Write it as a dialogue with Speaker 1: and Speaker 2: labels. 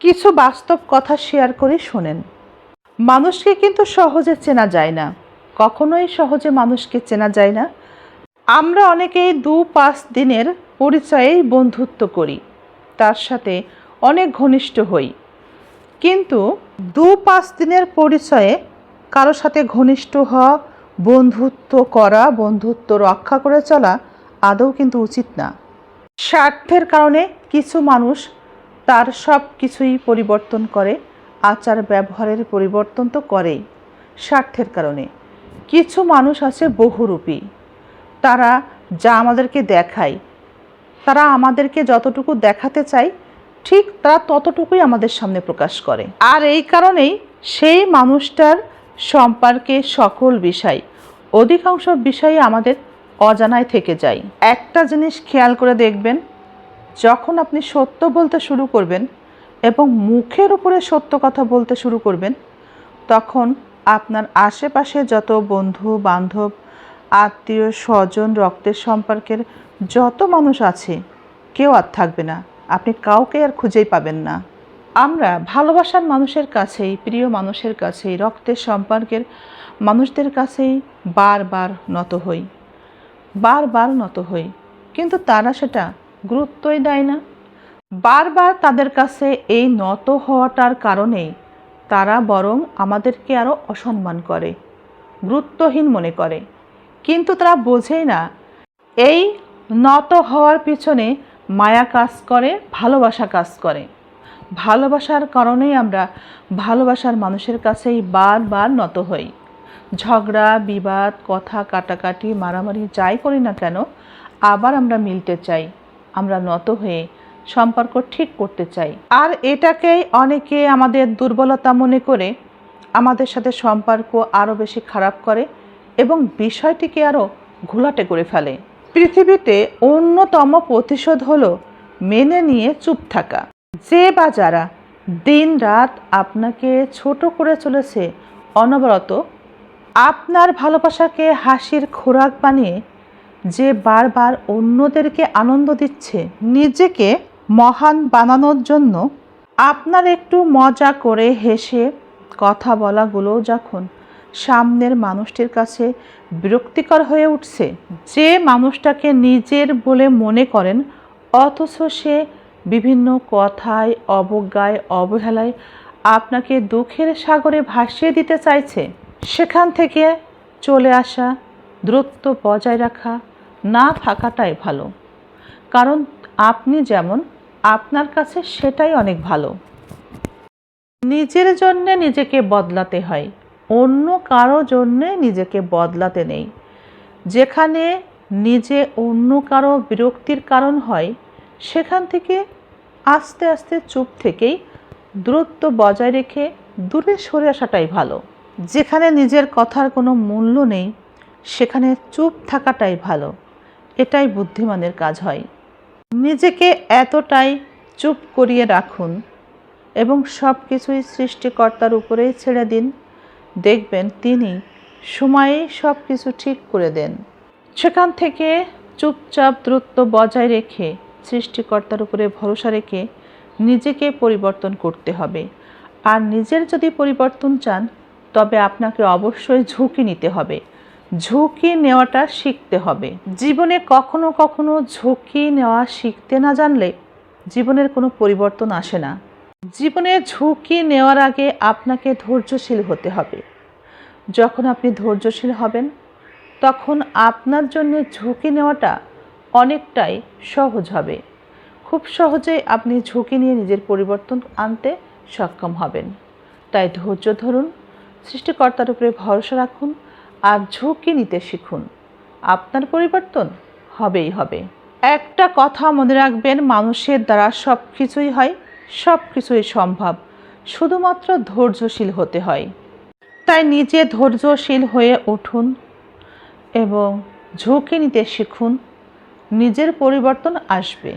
Speaker 1: কিছু বাস্তব কথা শেয়ার করে শোনেন। মানুষকে কিন্তু সহজে চেনা যায় না। কখনোই সহজে মানুষকে চেনা যায় না। আমরা অনেকেই দু পাঁচ দিনের পরিচয়েই বন্ধুত্ব করি। তার সাথে অনেক ঘনিষ্ঠ হই। কিন্তু দু পাঁচ দিনের পরিচয়ে কারও সাথে ঘনিষ্ঠ হওয়া, বন্ধুত্ব করা, বন্ধুত্ব রক্ষা করে চলা আদৌ কিন্তু উচিত না। স্বার্থের কারণে কিছু মানুষ তার সব কিছুই পরিবর্তন করে, আচার ব্যবহারের পরিবর্তন তো করেই, স্বার্থের কারণে। কিছু মানুষ আছে বহুরূপী। তারা যা আমাদেরকে দেখায়, তারা আমাদেরকে যতটুকু দেখাতে চায়, ঠিক তারা ততটুকুই আমাদের সামনে প্রকাশ করে। আর এই কারণেই সেই মানুষটার সম্পর্কে সকল বিষয়, অধিকাংশ বিষয়ে আমাদের অজানায় থেকে যায়। একটা জিনিস খেয়াল করে দেখবেন যখন আপনি সত্য বলতে শুরু করবেন এবং মুখের উপরে সত্য কথা বলতে শুরু করবেন, তখন আপনার আশেপাশে যত বন্ধু, বান্ধব, আত্মীয়, স্বজন, রক্তের সম্পর্কের যত মানুষ আছে, কেউ আর থাকবে না। আপনি কাউকে আর খুঁজেই পাবেন না। আমরা ভালোবাসার মানুষের কাছেই, প্রিয় মানুষের কাছেই, রক্তের সম্পর্কের মানুষদের কাছেই বারবার নত হই। বারবার নত হই। কিন্তু তারা সেটা গুরুত্বই দেয় না। বারবার তাদের কাছে এই নত হওয়াটার কারণেই তারা বরং আমাদেরকে আরও অসম্মান করে, গুরুত্বহীন মনে করে। কিন্তু তারা বোঝেই না, এই নত হওয়ার পিছনে মায়া কাজ করে, ভালোবাসা কাজ করে। ভালোবাসার কারণেই আমরা ভালোবাসার মানুষের কাছেই বারবার নত হই। ঝগড়া, বিবাদ, কথা, কাটাকাটি, মারামারি যাই করি না কেন, আবার আমরা মিলতে চাই। আমরা নত হয়ে সম্পর্ক ঠিক করতে চাই। আর এটাকেই অনেকে আমাদের দুর্বলতা মনে করে আমাদের সাথে সম্পর্ক আরও বেশি খারাপ করে এবং বিষয়টিকে আরও ঘোলাটে করে ফেলে। পৃথিবীতে অন্যতম প্রতিশোধ হল মেনে নিয়ে চুপ থাকা। যে বা যারা দিন রাত আপনাকে ছোট করে চলেছে, অনবরত আপনার ভালোবাসাকে হাসির খোরাক বানিয়ে যে বারবার অন্যদেরকে আনন্দ দিচ্ছে, নিজেকে মহান বানানোর জন্য আপনার একটু মজা করে হেসে কথা বলাগুলো যখন সামনের মানুষটির কাছে বিরক্তিকর হয়ে উঠছে, যে মানুষটাকে নিজের বলে মনে করেন, অথচ সে বিভিন্ন কথায়, অবজ্ঞায়, অবহেলায় আপনাকে দুঃখের সাগরে ভাসিয়ে দিতে চাইছে। সেখান থেকে চলে আসা দূরত্ব বজায় রাখা না থাকাটাই ভালো। কারণ আপনি যেমন, আপনার কাছে সেটাই অনেক ভালো। নিজের জন্যে নিজেকে বদলাতে হয়। অন্য কারও জন্যে নিজেকে বদলাতে নেই। যেখানে নিজে অন্য কারও বিরক্তির কারণ হয়, সেখান থেকে আস্তে আস্তে চুপ থেকেই দূরত্ব বজায় রেখে দূরে সরে আসাটাই ভালো। যেখানে নিজের কথার কোনো মূল্য নেই, সেখানে চুপ থাকাটাই ভালো। এটাই বুদ্ধিমানের কাজ হয়। নিজেকে এতটাই চুপ করিয়ে রাখুন এবং সব কিছুই সৃষ্টিকর্তার উপরেই ছেড়ে দিন। দেখবেন তিনি সময়েই সব কিছু ঠিক করে দেন। সেখান থেকে চুপচাপ দূরত্ব বজায় রেখে সৃষ্টিকর্তার উপরে ভরসা রেখে নিজেকে পরিবর্তন করতে হবে। আর নিজের যদি পরিবর্তন চান, তবে আপনাকে অবশ্যই ঝুঁকি নিতে হবে। ঝুঁকি নেওয়াটা শিখতে হবে। জীবনে কখনো কখনো ঝুঁকি নেওয়া শিখতে না জানলে জীবনের কোনো পরিবর্তন আসে না। জীবনে ঝুঁকি নেওয়ার আগে আপনাকে ধৈর্যশীল হতে হবে। যখন আপনি ধৈর্যশীল হবেন, তখন আপনার জন্য ঝুঁকি নেওয়াটা অনেকটাই সহজ হবে। খুব সহজেই আপনি ঝুঁকি নিয়ে নিজের পরিবর্তন আনতে সক্ষম হবেন। তাই ধৈর্য ধরুন, সৃষ্টিকর্তার উপরে ভরসা রাখুন আর ঝুঁকি নিতে শিখুন। আপনার পরিবর্তন হবেই হবে। একটা কথা মনে রাখবেন, মানুষের দ্বারা সব কিছুই হয় সব কিছুই সম্ভব। শুধুমাত্র ধৈর্যশীল হতে হয়। তাই নিজে ধৈর্যশীল হয়ে উঠুন এবং ঝুঁকি নিতে শিখুন। নিজের পরিবর্তন আসবে।